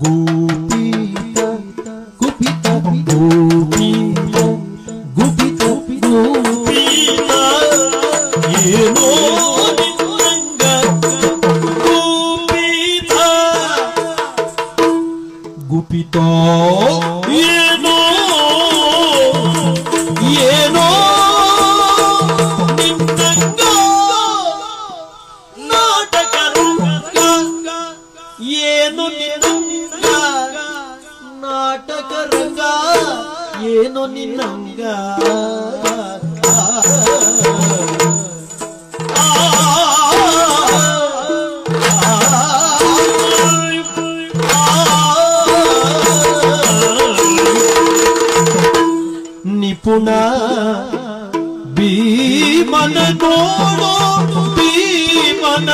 Gupita, Gupita, Gopita. ನಂಗ ಏನೋ ನಿನ್ನಂಗ నిపుణ భీమన నోడు భీమన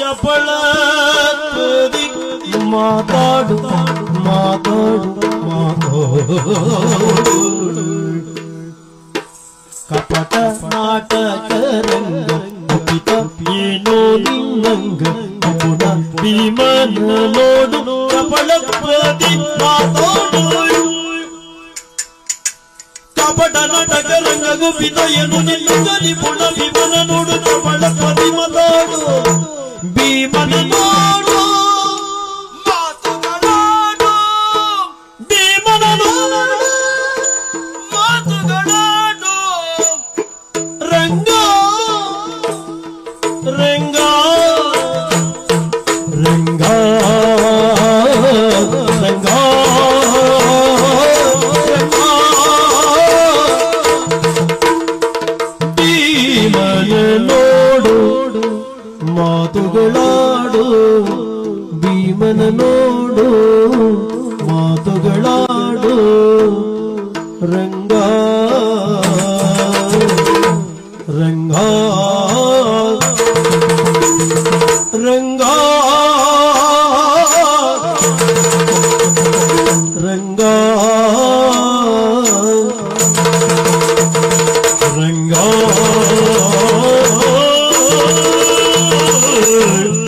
ಚಪಳ ತುದಿ ಮಾತಾಡು ಮಾತಾಡು ಮಾತಾಡು ಕಪಟ ನಾಟಕ ರಂಗ ಕುಪಿತ ಏನೋ ನಿನ್ನಂಗ ಕುಪುಣ ಭೀಮನ ನೋಡು ಕಪಳ ತುದಿ ಮಾತಾಡು ಕಪಟ ನಾಟಕ ರಂಗ ಕುಪಿತ ಏನೋ ನಿನ್ನಂಗ ನಿಪುಣ ಭೀಮನ ನೋಡು ಕಪಳ ತುದಿ ಮಾತಾಡು భీమనలోడు మాతుగడాడు భీమనలోడు మాతుగడాడు రంగా రంగా రంగా రంగా భీమనలో ಮಾತುಗಳಾಡು ಭೀಮನ ನೋಡು ಮಾತುಗಳಾಡು ರಂಗ ರಂಗಾ.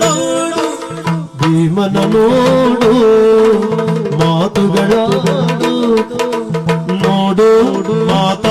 ಭೀಮನನೋಡು ಭೀಮನನೋಡು ಮಾತುಗಳ ನೋಡು ಮಾತು